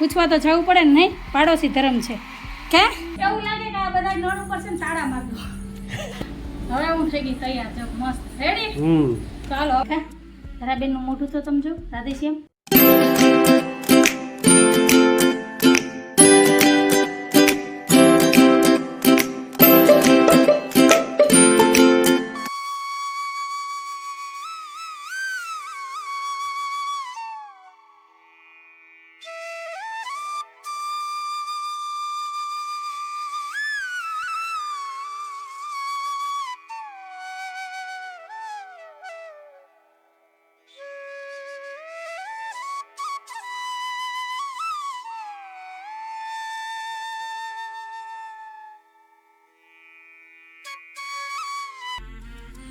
પૂછવા તો જવું પડે ને નહીં? પાડોશી ધર્મ છે. કે એવું લાગે કે આ બધા નોન ઉપર છે ને તાળા માર દો હવે હું થઈ ગઈ તૈયાર છે મસ્ત. રેડી હમ. ચાલો. રાબેનનું મોઢું તો સમજો. રાધેશ્યામ.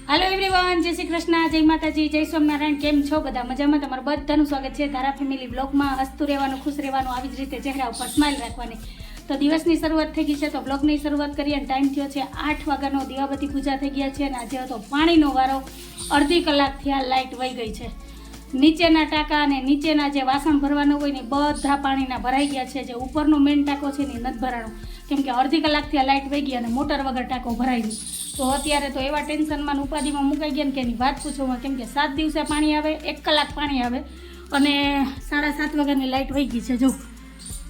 હાલો એવરીવન જય શ્રી કૃષ્ણ, જય માતાજી, જય સ્વામિનારાયણ, કેમ છો બધા? મજામાં? તમારું બધાનું સ્વાગત છે ધારા ફેમિલી બ્લોગમાં. હસતું રહેવાનું, ખુશ રહેવાનું, આવી જ રીતે ચહેરા ઉપર સ્માઇલ રાખવાની. તો દિવસની શરૂઆત થઈ ગઈ છે, તો બ્લોગની શરૂઆત કરીએ અને ટાઈમ થયો છે આઠ વાગ્યાનો. દિવાબતી પૂજા થઈ ગયા છે અને આજે હતો પાણીનો વારો. અડધી કલાકથી આ લાઇટ વહી ગઈ છે. નીચેના ટાંકા અને નીચેના જે વાસણ ભરવાનું હોય ને બધા પાણીના ભરાઈ ગયા છે. જે ઉપરનો મેઇન ટાંકો છે ને એ નથી ભરાણો. કેમ કે અડધી કલાકથી આ લાઇટ વહી ગઈ અને મોટર વગર ટાંકો ભરાઈ ગયું. તો અત્યારે તો એવા ટેન્શનમાં ઉપાધિમાં મુકાઈ ગયા ને કે એની વાત પૂછવામાં કેમ કે સાત દિવસે પાણી આવે, એક કલાક પાણી આવે અને સાડા સાત વાગ્યાની લાઇટ વહી ગઈ છે. જો,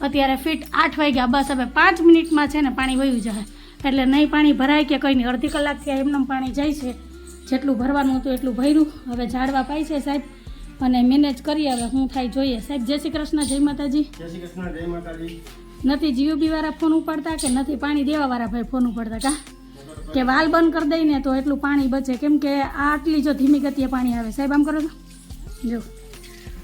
અત્યારે ફીટ આઠ વાગ્યા, બસ હવે પાંચ મિનિટમાં છે ને પાણી વયું જાય એટલે નહીં પાણી ભરાય કે કંઈ નહીં, અડધી કલાકથી આ એમનેમ પાણી જાય છે. જેટલું ભરવાનું હતું એટલું ભર્યું. હવે ઝાડવા પાય છે સાહેબ અને મેનેજ કરીએ, હવે હું થાય જોઈએ. સાહેબ, જય શ્રી કૃષ્ણ, જય માતાજી. જય શ્રી કૃષ્ણ, જય માતાજી. નથી જીયુબી વાળા ફોન ઉપાડતા કે નથી પાણી દેવા વાળા ભાઈ ફોન ઉપાડતા? કા? કે વાલ બંધ કરી દઈને તો એટલું પાણી બચે. કેમ કે આટલી જો ધીમી ગતિએ પાણી આવે. સાહેબ, આમ કરો તો જો.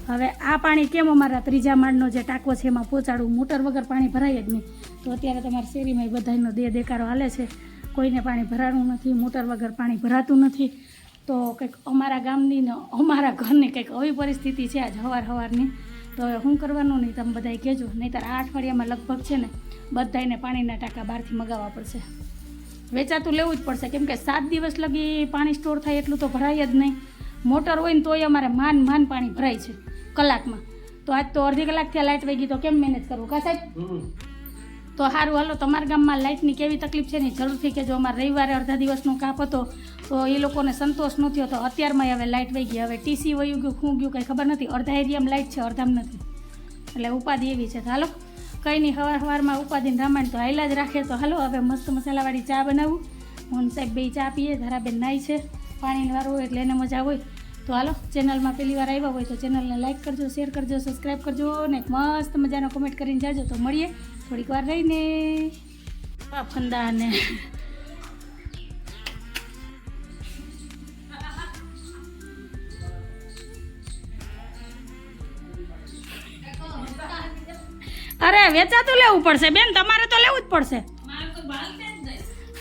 હવે આ પાણી કેમ અમારા ત્રીજા માળનો જે ટાંકો છે એમાં પહોંચાડવું મોટર વગર પાણી ભરાય જ નહીં. તો અત્યારે તમારા શેરીમાં બધાનો દે દેકારો હાલે છે. કોઈને પાણી ભરાણું નથી, મોટર વગર પાણી ભરાતું નથી. તો કંઈક અમારા ગામની ને અમારા ઘરની કંઈક આવી પરિસ્થિતિ છે આજ હવાર હવારની. તો હવે શું કરવાનું નહીં તમે બધાય કહેજો. નહીંતર આ અઠવાડિયામાં લગભગ છે ને બધાને પાણીના ટાંકા બહારથી મગાવવા પડશે. વેચાતું લેવું જ પડશે. કેમ કે સાત દિવસ લગી પાણી સ્ટોર થાય એટલું તો ભરાય જ નહીં. મોટર હોય ને તોય અમારે માન માન પાણી ભરાય છે કલાકમાં. તો આજ તો અડધી કલાકથી આ લાઇટ વહી ગઈ તો કેમ મેનેજ કરવું? કા સાહેબ? તો સારું હાલો તમારા ગામમાં લાઇટની કેવી તકલીફ છે ને? જરૂરથી કે જો અમારે રવિવારે અડધા દિવસનો કાપ હતો. તો એ લોકોને સંતોષ નથી થયો તો અત્યારમાં હવે લાઇટ વહી ગઈ. હવે ટીસી વયું ગયું શું ગયું, કંઈ ખબર નથી. અડધા એરિયામાં લાઇટ છે, અડધામાં નથી. એટલે ઉપાધિ એવી છે. હાલો, કંઈ નહીં, હવાર હવારમાં ઉપાધિને રામાયણ તો હાઈલા જ રાખે. તો હાલો, હવે મસ્ત મસાલાવાળી ચા બનાવું. મોહન સાહેબ બે ચા પીએ, ધારાબેન નાઈ છે. પાણીની વાળું હોય એટલે એને મજા હોય. તો હાલો ચેનલમાં પહેલી વાર આવ્યા હોય તો ચેનલને લાઇક કરજો શેર કરજો સબસ્ક્રાઈબ કરજો અને મસ્ત મજાનો કમેન્ટ કરીને જાજો. તો મળીએ થોડીક વાર રહીને. ફંદા ને અરે વેચાતું લેવું પડશે. બેન તમારે તો લેવું જ પડશે.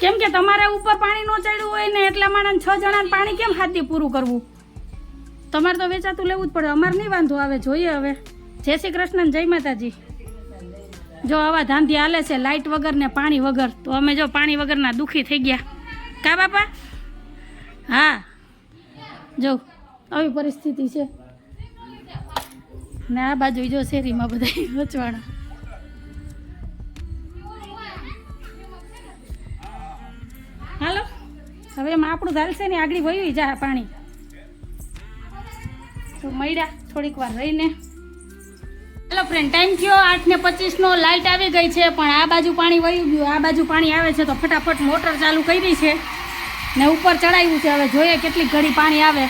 કેમ કે તમારે ઉપર પાણી નો ચડ્યું હોય ને એટલા માણસ છ જણાને પાણી કેમ હાથી પૂરું કરવું? તમારે તો વેચાતું લેવું જ પડે. અમારે નહીં વાંધો આવે. જોઈએ હવે. જય શ્રી કૃષ્ણ જય માતાજી. જો આવા ધાંધી હાલે છે લાઇટ વગર ને પાણી વગર. તો અમે જો પાણી વગરના દુઃખી થઈ ગયા. કા બાપા? હા. જો આવી પરિસ્થિતિ છે. ને આ બાજુ જો શેરીમાં બધા વચવાણા. હાલો. હવે એમાં આપણું ધાલશે ને, આગળ વયું જા પાણી. તો મળ્યા થોડીક વાર રહીને. હેલો ફ્રેન્ડ ટાઈમ થયો. આઠ ને પચીસનો લાઇટ આવી ગઈ છે, પણ આ બાજુ પાણી વયું ગયું. આ બાજુ પાણી આવે છે, તો ફટાફટ મોટર ચાલુ કરી છે. ને ઉપર ચડાવ્યું છે. હવે જોઈએ કેટલી ઘડી પાણી આવે.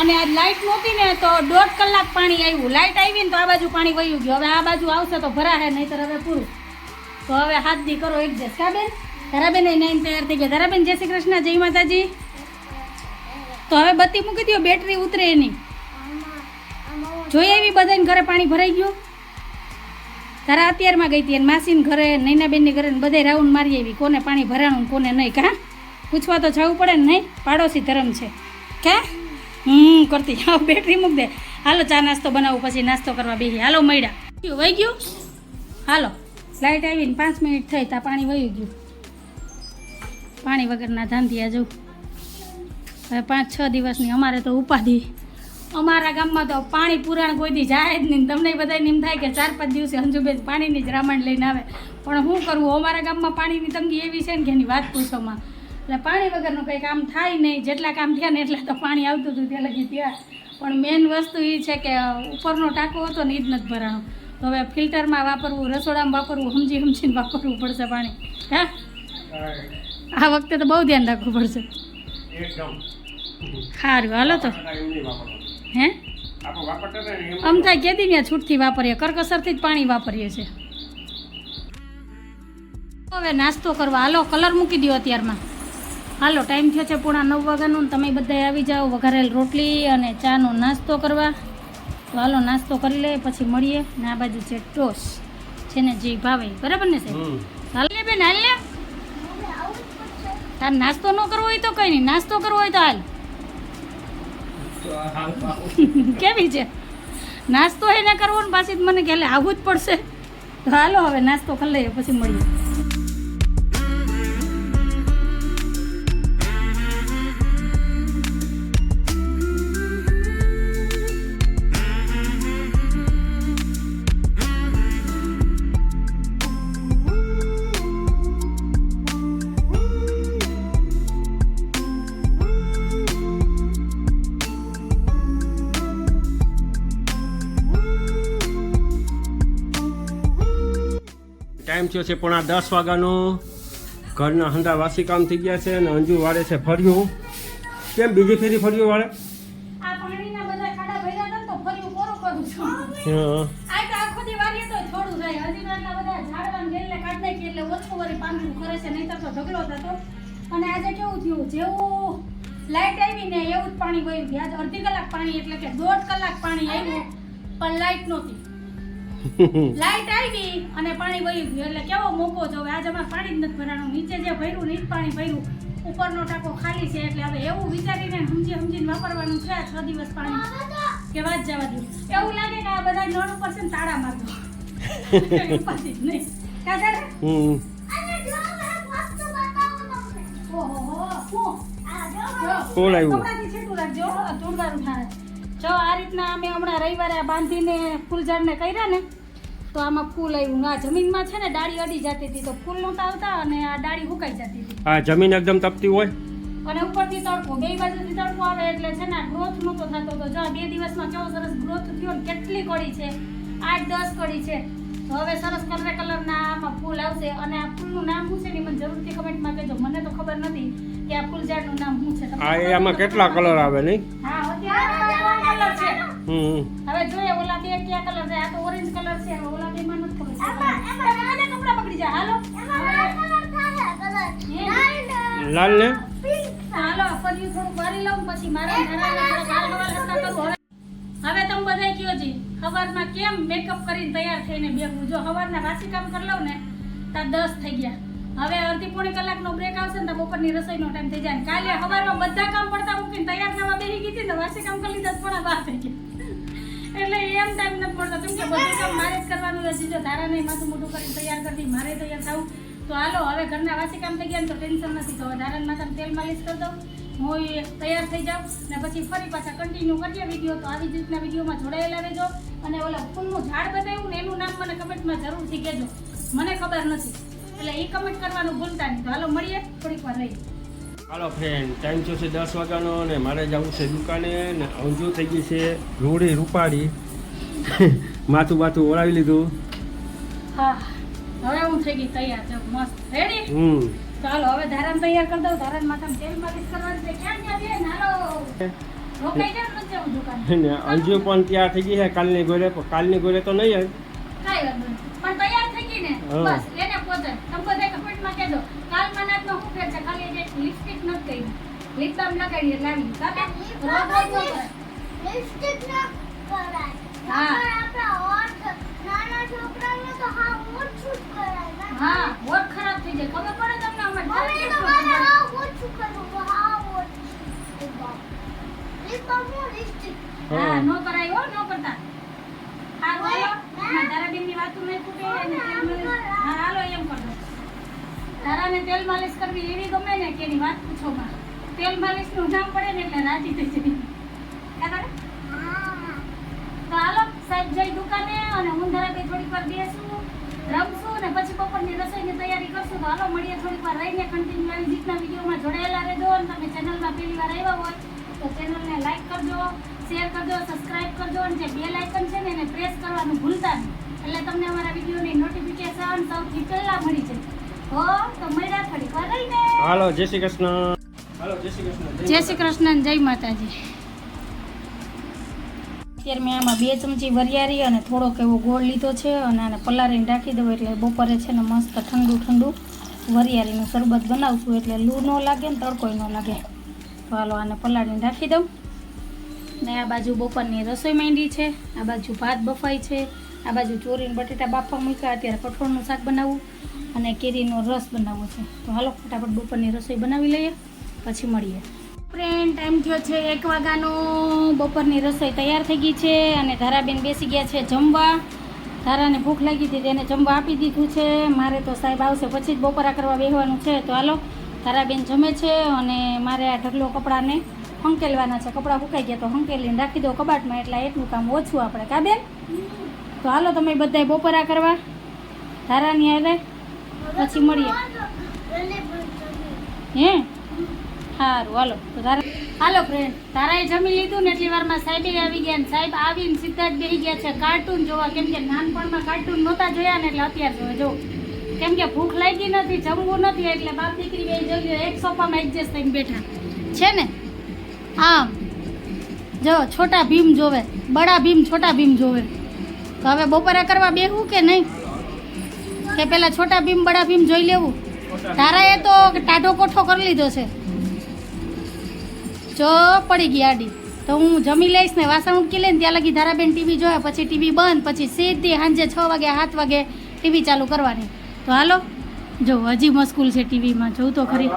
અને આજ લાઇટ નહોતી તો દોઢ કલાક પાણી આવ્યું. લાઇટ આવી ને તો આ બાજુ પાણી વયું ગયું. હવે આ બાજુ આવશે તો ભરાશે, નહીંતર હવે પૂરું. તો હવે હાથ દી કરો એડજસ્ટ કા બેન ધરાબેન નાઈન તૈયાર થઈ ગયા. ધરાબેન, જય શ્રી કૃષ્ણ, જય માતાજી. તો હવે બત્તી મૂકી દો બેટરી ઉતરે એની. જોઈએ એવી બધાને ઘરે પાણી ભરાઈ ગયું? તારા અત્યારમાં ગઈ હતી માસીન ઘરે, નૈનાબેનની ઘરે બધે રાઉન્ડ મારી આવી. કોને પાણી ભરાણું કોને નહીં, કાં? પૂછવા તો જવું પડે ને નહીં? પાડોશી ધર્મ છે. કે? હમ, કરતી. હા, બેટરી મૂક દે. હાલો, ચા નાસ્તો બનાવું, પછી નાસ્તો કરવા બેસી હાલો મળ્યા વહી ગયું? હાલો. લાઇટ આવીને પાંચ મિનિટ થઈ ત્યાં પાણી વહી ગયું. પાણી વગરના ધાંધિયા જવું હવે પાંચ છ દિવસની અમારે તો ઉપાધિ. અમારા ગામમાં તો પાણી પુરાણ કોઈથી જાય જ નહીં. તમને બધાને એમ થાય કે ચાર પાંચ દિવસે હંજુબેન પાણીની જ રામાયણ લઈને આવે. પણ શું કરવું અમારા ગામમાં પાણીની તંગી એવી છે ને કે એની વાત પૂછોમાં. એટલે પાણી વગરનું કંઈ કામ થાય નહીં. જેટલા કામ થયા ને એટલા તો પાણી આવતું હતું ત્યાં લગી ત્યાં. પણ મેઇન વસ્તુ એ છે કે ઉપરનો ટાંકો હતો ને એ જ નથી ભરાણો. તો હવે ફિલ્ટરમાં વાપરવું રસોડામાં વાપરવું સમજી સમજીને વાપરવું પડશે પાણી. હા? આ વખતે તો બહુ ધ્યાન રાખવું પડશે. સારું હાલો તો. હે? ને આમ થાય કેદી ત્યાં છૂટથી વાપરીએ કરકસરથી જ પાણી વાપરીએ છીએ. હવે નાસ્તો કરવા. હાલો કલર મૂકી દો અત્યારમાં. હાલો ટાઈમ થયો છે પૂણા નવ વાગ્યાનું તમે બધા આવી જાઓ. વઘારેલ રોટલી અને ચાનો નાસ્તો કરવા. તો હાલો નાસ્તો કરી લઈએ પછી મળીએ ને આ બાજુ છે ટોસ. છે ને જે ભાવે બરાબર ને સાહેબ? હાલ લે બેન હાલ લે. તાર નાસ્તો ન કરવો હોય તો કઈ નહીં. નાસ્તો કરવો હોય તો હાલ. કેવી છે? નાસ્તો એને કરવો ને પાછી મને કે આવવું જ પડશે. તો હાલો હવે નાસ્તો કરી લઈએ પછી મળીએ. ટાઈમ છે. પણ આ દસ વાગ્યાનો ઘરના હંડા વાસી કામ થઈ ગયા છે અને અંજુ વાળે છે ફર્યું. કેમ બીજી ફેરી ફર્યું વાળે અને આજે કેવું થયું? જેવું લાઈટ આવી ને એવું જ પાણી ગયું. અડધી કલાક પાણી એટલે કે દોઢ કલાક પાણી આવ્યું પણ લાઈટ નહોતી. લાઈટ આવી અને પાણી વહી ગયું એટલે કેવો મોકો જો હવે આજે અમારે પાણી જ નથી ભરાણું. નીચે જે ભર્યું ને પાણી ભર્યું ઉપરનો ટાંકો ખાલી છે. એટલે હવે એવું વિચારીને સમજી સમજીને વાપરવાનું છે છ દિવસ પાણી. કે વાત જવા દઉં એવું લાગે કે આ બધા નળ ઉપર છે ને તાળા મારતો ઉપાધિ નહીં? જો, કોણ આવ્યું? આ રીતના અમે હમણાં રવિવારે બાંધીને ફૂલઝાડને કર્યા ને તો આમાં ફૂલ આવ્યું. આ જમીનમાં છે ને ડાળી અડી જતી હતી તો ફૂલ નહોતા આવતા અને આ ડાળી હુકાઈ જતી હતી. હા જમીન એકદમ તપતી હોય. અને ઉપરથી તડકો બે બાજુથી તડકો આવે એટલે છે ને ગ્રોથ નહોતો થતો. તો જો બે દિવસમાં કેવો સરસ ગ્રોથ થયો ને કેટલી કડી છે? આઠ દસ કડી છે. તો હવે સરસ કલર કલરના આમાં ફૂલ આવશે. અને આ ફૂલનું નામ શું છે ને મને જરૂરથી કમેન્ટમાં કહેજો. મને તો ખબર નથી કે આ ફૂલ ઝાડનું નામ શું છે. આ ખબર એ આમાં હોય તો કેટલા કલર આવે નહીં? હા અત્યારે કલર છે. હવે જોઈએ ઓલા બે કયા કલર છે? આ તો ઓરેન્જ કલર છે. હતા કરું હવે તમે બધા કયો જી સવારમાં કેમ મેકઅપ કરીને તૈયાર થઈને બેહું જો સવારના વાસી કામ કરી લઉં ને ત્યાં દસ થઈ ગયા. હવે અડધી પોણી કલાકનો બ્રેક આવશે ને બપોરની રસોઈનો ટાઈમ થઈ જાય ને. કાલે સવારમાં બધા કામ પડતા મૂકીને તૈયાર થવા બેસી ગઈ ને, વાસી કામ કરી લીધા પોણા બાર થઈ ગયા. એટલે એમ ટાઈમ નથી મળતો. કેમ બધું કામ મારે જ કરવાનું રહેશે જો તારા નહીં, માથું મોટું કરીને તૈયાર કરતી, મારે તૈયાર થવું. તો હાલો હવે ઘરના વાસી કામ થઈ ગયા તો ટેન્શન નથી. તો નારાયણ માથામાં તેલ માલિશ કરી દઉં. હું તૈયાર થઈ જાઉં ને પછી ફરી પાછા કન્ટિન્યુ કરીએ વીડિયો તો આવી જ રીતના વિડીયોમાં જોડાયેલા રહેજો. અને ઓલા ફૂલનું ઝાડ બતાવ્યું ને એનું નામ મને કમેન્ટમાં જરૂરથી કહેજો. મને ખબર નથી. એટલે એ કમેન્ટ કરવાનું ભૂલતા નહીં. તો હાલો મળીએ થોડીક વાર રહી હાલો ફ્રેન્ડ ટાઈમ થયો છે દસ વાગ્યાનો અને મારે જવું છે દુકાને ને અંજુ થઈ ગઈ છે રૂડી રૂપાડી માથું બાથું ઓળાવી લીધું. હા. હવે હું થઈ ગઈ તૈયાર છું મસ્ત. રેડી હમ. ચાલો હવે ધારણ તૈયાર કરી દઉં. ધારણ માથામાં તેલ માલિશ કરવાની છે. ક્યાં ક્યાં બેન હાલો. રોકાઈ જાવ નથી જવું દુકાન. ને અંજુ પણ ત્યાં થઈ ગઈ છે. કાલની ગોરે કાલની ગોરે તો નહીં આવી. કાંઈ વાંધો નહીં. પણ તૈયાર થઈ ગઈ ને? હા. હા વોટ ખરાબ થઈ જાય. ખબર હા વોટ કરાય હો નો કરતા. હા બોલો મેં કુટે ને હા હાલો એમ કરો તારા ને તેલ માલિશ કરવી એવી ગમે ને કે એની વાત પૂછો તેલ માલિશ નામ પડે ને રાજી થઈ જાય. તો હાલો સાહેબ જઈ દુકાને અને હું ધારા થોડીક વાર બેસું. તૈયારી તો હાલો મળીએ થોડીક વાર રહીને કન્ટિન્યુ આવી રીતના વિડીયોમાં જોડાયેલા રહેજો અને તમે ચેનલમાં પહેલી વાર આવ્યા હોય તો ચેનલને લાઇક કરજો શેર કરજો સબસ્ક્રાઇબ કરજો અને જે બેલ આઇકન છે ને એને પ્રેસ કરવાનું ભૂલતા નહીં. એટલે તમને અમારા વિડીયોની નોટિફિકેશન સૌથી પહેલાં મળી જાય. હો તો મળ્યા થોડીક વાર રહીને. હાલો જય શ્રી કૃષ્ણ. હાલો જય શ્રી કૃષ્ણ. જય શ્રી કૃષ્ણ જય માતાજી. અત્યારે મેં આમાં બે ચમચી વરિયાળી અને થોડોક એવો ગોળ લીધો છે અને આને પલાળીને રાખી દઉં એટલે બપોરે છે ને મસ્ત ઠંડુ ઠંડુ વરિયાળીનું શરબત બનાવશું એટલે લૂ ન લાગે ને તડકોય ન લાગે. તો હાલો આને પલાળીને રાખી દઉં. ને આ બાજુ બપોરની રસોઈ માંડી છે, આ બાજુ ભાત બફાઈ છે, આ બાજુ ચોરીને બટેટા બાફવા મૂક્યા, અત્યારે કઠોળનું શાક બનાવવું અને કેરીનો રસ બનાવવો છે. તો હાલો, ફટાફટ બપોરની રસોઈ બનાવી લઈએ, પછી મળીએ. ફ્રેન્ડ, ટાઈમ થયો છે એક વાગ્યાનો. બપોરની રસોઈ તૈયાર થઈ ગઈ છે અને ધારાબેન બેસી ગયા છે જમવા. ધારાને ભૂખ લાગી હતી તેને જમવા આપી દીધું છે. મારે તો સાહેબ આવશે પછી જ બપોરા કરવા બેસવાનું છે. તો હાલો, ધારાબેન જમે છે અને મારે આ ઢગલો કપડાને હંકેલવાના છે. કપડાં ફૂંકાઈ ગયા તો હંકેલીને રાખી દો કબાટમાં, એટલે એટલું કામ ઓછું આપણે. કા બેન? તો હાલો, તમે બધાય બપોરા કરવા. ધારાની આવે પછી મળીએ. હે? સારું હાલો. હાલો ફ્રેન્ડ તારાએ જમી લીધું ને એટલી વારમાં સાહેબે આવી ગયા ને સાહેબ આવીને સીધા જ બેસી ગયા છે. કાર્ટૂન જોવા. કેમ કે નાનપણમાં કાર્ટૂન નહોતા જોયા ને એટલે અત્યારે જોવે. જો, કેમ કે ભૂખ લાગી નથી, જમવું નથી, એટલે બાપ દીકરી બે જોઈ એક સોફામાં એડજસ્ટ થઈને બેઠા. છે ને? આમ. જો, છોટા ભીમ જોવે. બડા ભીમ, છોટા ભીમ જોવે. તો હવે બપોરા કરવા બેહવું કે નહીં? કે પેલા છોટા ભીમ, બડા ભીમ જોઈ લેવું? તારાએ તો ટાઢો કોઠો કરી લીધો છે. જો પડી ગઈ આડી. તો હું જમી લઈશ ને વાસણ ઉટકી લઈને ત્યાં લગી ધારાબેન ટીવી જોયા, પછી ટીવી બંધ, પછી સીધી સાંજે છ વાગે, સાત વાગે ટીવી ચાલુ કરવાની. તો હાલો, જો હજી મસ્કુલ છે ટીવીમાં જોઉં તો ખરી.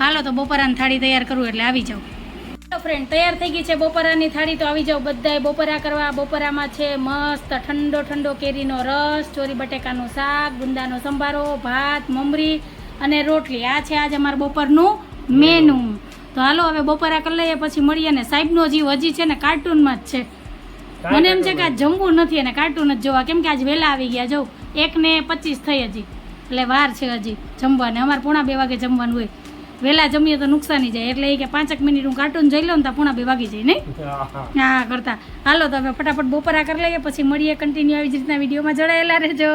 હાલો, તો બપોરાની થાળી તૈયાર કરું એટલે આવી જાઉં. ફ્રેન્ડ તૈયાર થઈ ગઈ છે બપોરાની થાળી, તો આવી જાવ બધાય બપોરા કરવા. બપોરામાં છે મસ્ત ઠંડો ઠંડો કેરીનો રસ, ચોરી બટેકાનું શાક, ગુંદાનો સંભારો, ભાત, મમરી અને રોટલી. આ છે આજે અમારું બપોરનું મેનુ. તો હાલો હવે બપોરા કરી લઈએ પછી મળીએ ને સાહેબનો જીવ હજી છે ને કાર્ટૂનમાં જ છે. મને એમ છે કે આજ જમવું નથી અને કાર્ટૂન જ જોવા. કેમ કે આજ વહેલા આવી ગયા જવું એક ને પચીસ થઈ હજી. એટલે વાર છે હજી જમવાને. અમારે પોણા બે વાગે જમવાનું હોય. વહેલા જમીએ તો નુકસાની જાય. એટલે એ કે પાંચેક મિનિટ હું કાર્ટૂન જોઈ લઉં ને તો પોણા બે વાગી જાય નહીં? હા કરતા. હાલો તો હવે ફટાફટ બપોરા કરી લઈએ પછી મળીએ કન્ટિન્યુ આવી જ રીતના વિડીયોમાં. જોડાયેલા રહેજો.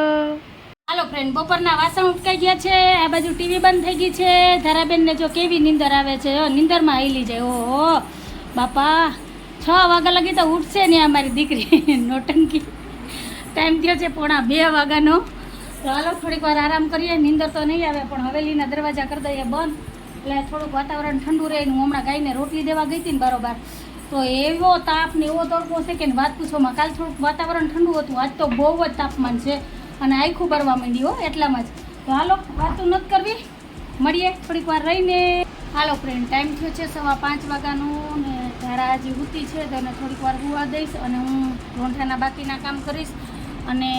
હાલો ફ્રેન્ડ બપોરના વાસણ ઉટકાઈ ગયા છે, આ બાજુ ટીવી બંધ થઈ ગઈ છે. ધારાબેનને જો કેવી નીંદર આવે છે નીંદરમાં આવેલી જાય, ઓહો. બાપા, છ વાગ્યા લગી તો ઉઠશે ને અમારી દીકરી. નોટંકી ટાઈમ થયો છે પોણા બે વાગ્યાનો. તો હાલો, થોડીક વાર આરામ કરીએ, નીંદર તો નહીં આવે, પણ હવેલીના દરવાજા કરી દઈએ બંધ. એટલે થોડુંક વાતાવરણ ઠંડુ રહે હું હમણાં ગાયને રોટલી દેવા ગઈ હતી ને બરોબર. તો એવો તાપ ને એવો તડકો છે કે વાત પૂછવામાં કાલ થોડુંક વાતાવરણ ઠંડુ હતું. આજ તો બહુ જ તાપમાન છે. અને આખું ભરવા માંડી હો, એટલામાં જ. તો હાલો, વાતું નથી કરવી. મળીએ થોડીક વાર રહીને. હાલો ફ્રેન્ડ ટાઈમ થયો છે સવા પાંચ વાગ્યાનું ને ધારા હજી ઉતી છે તો એને થોડીક વાર હુવા દઈશ અને હું ઢોંઠાના બાકીના કામ કરીશ. અને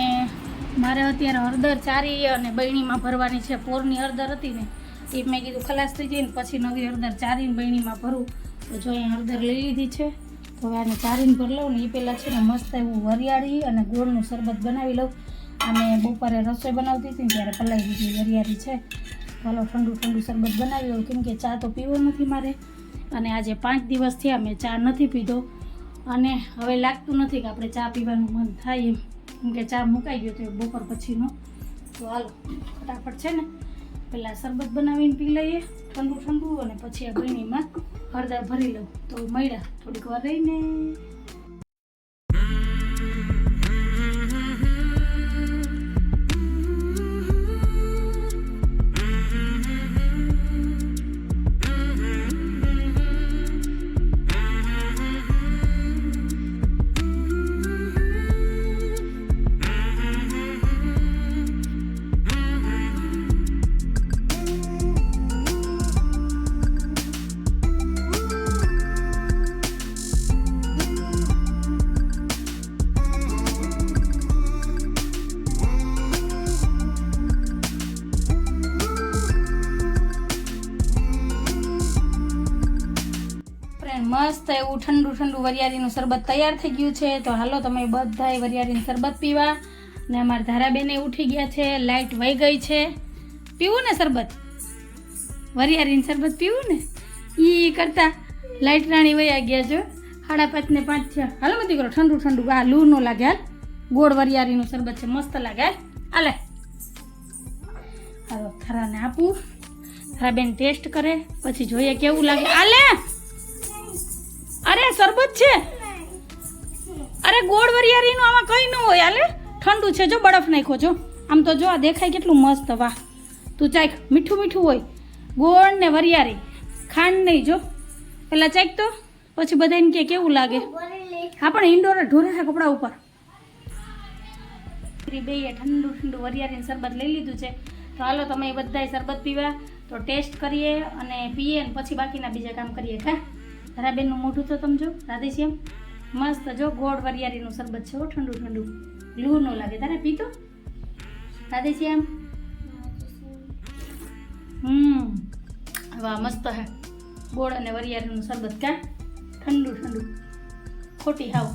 મારે અત્યારે હળદર ચારી અને બહેણીમાં ભરવાની છે. પોરની હળદર હતી ને, એ મેં કીધું ખલાસ થઈ જઈને પછી નવી હળદર ચારીને બહેણીમાં ભરું. તો જો અહીંયા હળદર લઈ લીધી છે. તો હવે આને ચારીને ભરી લઉં ને એ પહેલાં છે ને મસ્ત એવું વરિયાળી અને ગોળનું શરબત બનાવી લઉં. અને બપોરે રસોઈ બનાવતી હતી ત્યારે પલાવી દીધી વરિયારી છે. ચાલો ઠંડુ ઠંડુ શરબત બનાવી લઉં કેમ કે ચા તો પીવો નથી મારે. અને આજે પાંચ દિવસ થયા, મેં ચા નથી પીધો. અને હવે લાગતું નથી કે આપણે ચા પીવાનું મન થાય એમ. કેમ કે ચા મુકાઈ ગયો તો બપોર પછીનો. તો હાલો, ફટાફટ છે ને પહેલાં શરબત બનાવીને પી લઈએ. ઠંડુ ઠંડુ, અને પછી આ ગળણીમાં હળદર ભરી લઉં. તો મળ્યા, થોડીક વાર રહીને. ફ્રેન્ડ એવું ઠંડુ ઠંડુ વરિયાળીનું શરબત તૈયાર થઈ ગયું છે. તો હાલો, તમે બધાય વરિયાળીનું શરબત પીવા. ને અમારા ધારાબેને ઉઠી ગયા છે લાઇટ વહી ગઈ છે. પીવું ને શરબત? વરિયાળીનું શરબત પીવું ને? એ કરતાં લાઇટ રાણી વયા ગયા છો સાડા પાંચ ને પાંચ થયા. હાલો મત કરો, ઠંડુ ઠંડુ. આ લૂ નો લાગે, હાલ. ગોળ વરિયાળીનું શરબત છે, મસ્ત લાગે, હાલ. હાલે. થરાને આપું. થરાબેન ટેસ્ટ કરે, પછી જોઈએ કેવું લાગે. આલે અરે, શરબત છે? અરે ગોળ વરિયાળીનું આમાં કંઈ ન હોય આલે ઠંડુ છે, જો, બરફ નાખ્યો, જો. આમ તો જો, આ દેખાય કેટલું મસ્ત, વાહ. તું ચાખ મીઠું મીઠું હોય. ગોળ ને વરિયાળી. ખાંડ નહીં, જો. પેલા ચાખ તો, પછી બધા એમ કે કેવું લાગે. હા, પણ ઇન્ડોર ઢોરે છે કપડા ઉપર. બે ઠંડુ ઠંડુ વરિયાળીનું શરબત લઈ લીધું છે. તો હાલો, તમે બધાય શરબત પીવા. તો ટેસ્ટ કરીએ અને પીએ ને પછી બાકીના બીજા કામ કરીએ, કા? ધરાબેનનું મોઢું તો તમે જો રાધેશ્યામ. મસ્ત જો, ગોળ વરિયાળીનું શરબત છે ઠંડુ ઠંડુ. લૂ ન લાગે. તારે પીતો? રાધેશ્યામ? હમ, વાહ, મસ્ત હે. ગોળ અને વરિયાળીનું શરબત કા? ઠંડુ ઠંડુ. ખોટી હાવ.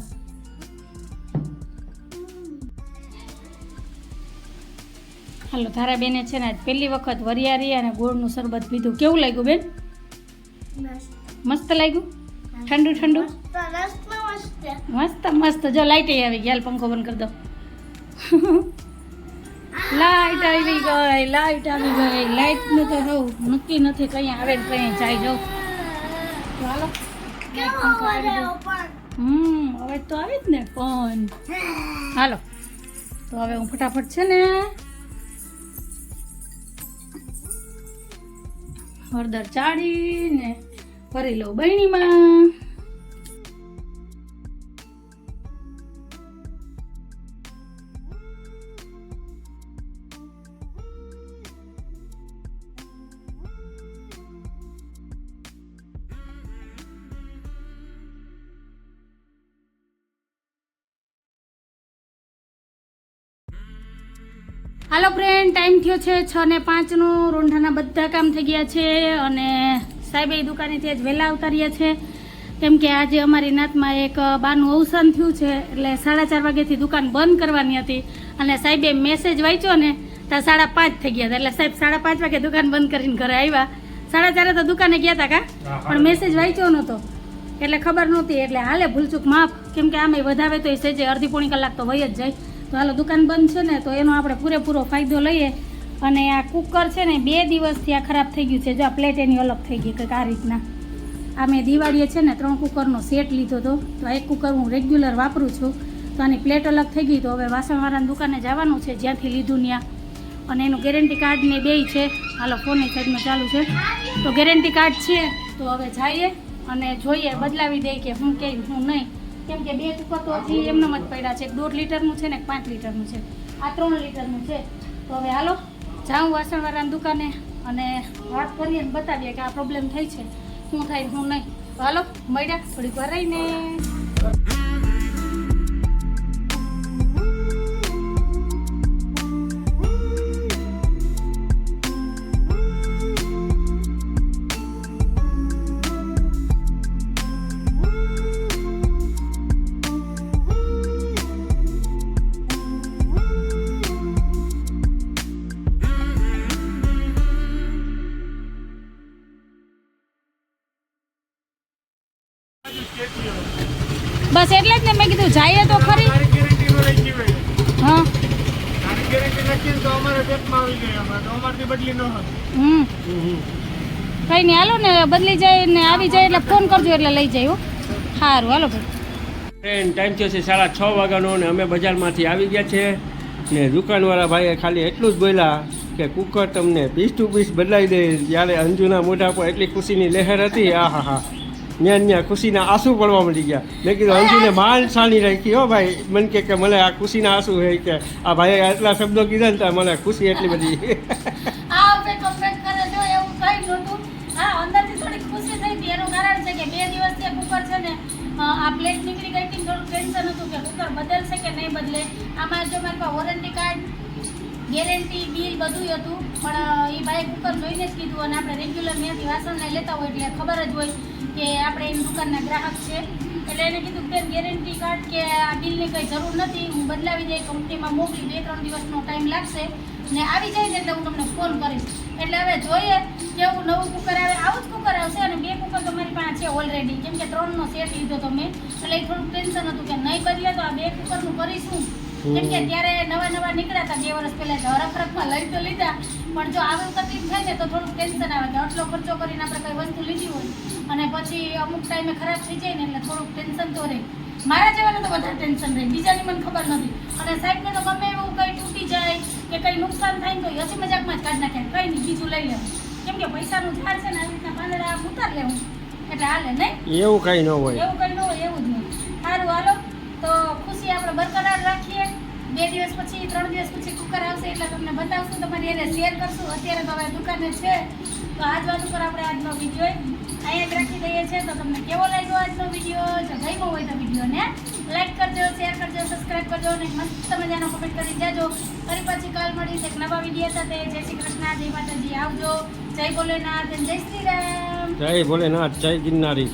હાલો તારા બેને છે ને પહેલી વખત વરિયારી અને ગોળનું શરબત પીધું. કેવું લાગ્યું બેન? મસ્ત લાગ્યું? ઠંડુ ઠંડુ? મસ્ત મસ્ત. જો લાઈટ આવી ગઈ. હાલ પંખો બંધ કરી દો. લાઈટ આવી ગઈ લાઈટ આવી ગઈ. લાઈટનું તો હવ નક્કી નથી કઈ આવે ને કઈ જાય. જાવ ગયો. હમ અવાજ તો આવી જ ને પણ. હાલો. તો હવે હું ફટાફટ છે ને હળદર ચાળીને ભરી લો બહેણીમાં હાલો ફ્રેન્ડ ટાઈમ થયો છે છ ને પાંચનું રોંઢાના બધા કામ થઈ ગયા છે અને સાહેબ એ દુકાનેથી આજ વહેલા અવતાર્યા છીએ કેમ કે આજે અમારી નાતમાં એક બાનું અવસાન થયું છે એટલે સાડા ચાર વાગ્યાથી દુકાન બંધ કરવાની હતી. અને સાહેબે મેસેજ વાંચ્યો ને ત્યાં સાડા પાંચ થઈ ગયા હતા. એટલે સાહેબ સાડા પાંચ વાગે દુકાન બંધ કરીને ઘરે આવ્યા. સાડા ચારે તો દુકાને ગયા હતા કા? પણ મેસેજ વાંચ્યો નહોતો. એટલે ખબર નહોતી. એટલે હાલે ભૂલચૂક માફ. કેમ કે આમે વધારે તો એ સેજે અડધી પોણી કલાક તો વહી જ જાય. તો હાલો દુકાન બંધ છે ને તો એનો આપણે પૂરેપૂરો ફાયદો લઈએ. અને આ કુકર છે ને બે દિવસથી આ ખરાબ થઈ ગયું છે. જો આ પ્લેટ એની અલગ થઈ ગઈ કંઈક આ રીતના. આ મેં દિવાળીએ છે ને ત્રણ કુકરનો સેટ લીધો હતો. તો એક કુકર હું રેગ્યુલર વાપરું છું. તો આની પ્લેટ અલગ થઈ ગઈ. તો હવે વાસણવાળાની દુકાને જવાનું છે. જ્યાંથી લીધું ત્યાં અને એનું ગેરંટી કાર્ડ ને બેય છે. હાલો ફોનની સાઈડમાં ચાલુ છે. તો ગેરંટી કાર્ડ છે. તો હવે જઈએ અને જોઈએ, બદલાવી દે કે હું કે હું નહીં. કેમ કે બે કુકર તો હજી એમનેમ જ પડ્યા છે. એક દોઢ લીટરનું છે ને એક પાંચ લીટરનું છે. આ ત્રણ લીટરનું છે. તો હવે હાલો જાઉં વાસણવાળાની દુકાને અને વાત કરીએ અને બતાવીએ કે આ પ્રોબ્લેમ થઈ છે. શું થાય શું નહીં. હાલો, મળ્યા. થોડીક વાર રહીને બદલી ન હોય હમ. કઈ નહીં હાલો ને બદલી જાય ને આવી જાય એટલે ફોન કરજો એટલે લઈ જાય હારું સારું હાલો ભાઈ. ટ્રેન ટાઈમ થયો છે સાડા છ વાગ્યાનો ને અમે બજારમાંથી આવી ગયા છે ને દુકાનવાળા ભાઈએ ખાલી એટલું જ બોલ્યા કે કુકર તમને પીસ ટુ પીસ બદલાવી દે. જ્યારે અંજુના મોઢા પર એટલી ખુશીની લહેર હતી. આ હા હા ત્યાં ત્યાં ખુશીના આંસુ પડવા મળી ગયા. મેં કીધું, અંજુને માન સાણી રાખી હો ભાઈ. મને કે કે, મને આ ખુશીના આંસુ હોય કે. આ ભાઈએ આટલા શબ્દો કીધા ને તો મને ખુશી એટલી બધી. આ પ્લેટ નીકળી ગઈ હતી થોડું ટેન્શન હતું કે કુકર બદલશે કે નહીં બદલે. આમાં જો મારી પાસે વોરંટી કાર્ડ ગેરંટી બિલ બધું હતું. પણ એ ભાઈ કુકર જોઈને જ કીધું અને આપણે રેગ્યુલર ત્યાંથી વાસણને લેતા હોય એટલે ખબર જ હોય. કે આપણે એની દુકાનના ગ્રાહક છે. એટલે એને કીધું કે ગેરંટી કાર્ડ કે આ બિલની કંઈ જરૂર નથી, હું બદલાવી દઈ કંપનીમાં મોકલી બે ત્રણ દિવસનો ટાઈમ લાગશે ને આવી જાય ને એટલે હું તમને ફોન કરીશ. એટલે હવે જોઈએ કેવું નવું કુકર આવે, આવું જ કુકર આવશે અને બે કુકર તો મારી પાસે છે ઓલરેડી કેમ કે ત્રણનો સેટ લીધો તો મેં, એટલે થોડુંક ટેન્શન હતું કે નહીં બદલે તો આ બે કુકરનું કરીશું. કેમ કે ત્યારે નવા નવા નીકળ્યા હતા બે વર્ષ પહેલા હરફરફમાં લઈ તો લીધા. પણ જો આવી તકલીફ થાય ને તો થોડુંક ટેન્શન આવે કે આટલો ખર્ચો કરીને આપણે કઈ વસ્તુ લીધી હોય. અને પછી અમુક ટાઈમે ખરાબ થઈ જાય ને એટલે થોડુંક ટેન્શન તો રહે. મારા જેવાને તો વધારે ટેન્શન રહે. બીજાની મને ખબર નથી. અને સાહેબને તો ગમે એવું કંઈ તૂટી જાય કે કંઈ નુકસાન થાય ને તો હસી મજાકમાં જ કાઢી નાખે. કંઈ નહીં બીજું લઈ લેવું. કેમ કે પૈસાનું ઝાડ છે ને આવી રીતના પાંદડા ઉતાર લેવું. એટલે હાલે નહીં? એવું કંઈ ન હોય. એવું કંઈ ન હોય એવું જ નહીં. સારું હાલો. તો ખુશી આપણે બરકરાર રાખીએ. બે દિવસ પછી, ત્રણ દિવસ પછી કુકર આવશે એટલે તમને બતાવશું તમારી એને શેર કરશું. અત્યારે તો હવે દુકાને છે. તો આજ વાત ઉપર આપણે આજનો વીડિયો અહીંયા જ રાખી દઈએ છીએ. તો તમને કેવો લાગ્યો આજનો વીડિયો જો ગમ્યો હોય તો વિડીયોને લાઈક કરજો શેર કરજો સબસ્ક્રાઈબ કરજો અને મસ્ત મજાનો કમેન્ટ કરી દેજો. ફરી પછી કાલ મળીશ એક નવા વીડિયો સાથે. જય શ્રી કૃષ્ણ, જય માતાજી. આવજો. જય ભોલેનાથ જય શ્રી રામ. જય ભોલેનાથ, જય ગિરનારી.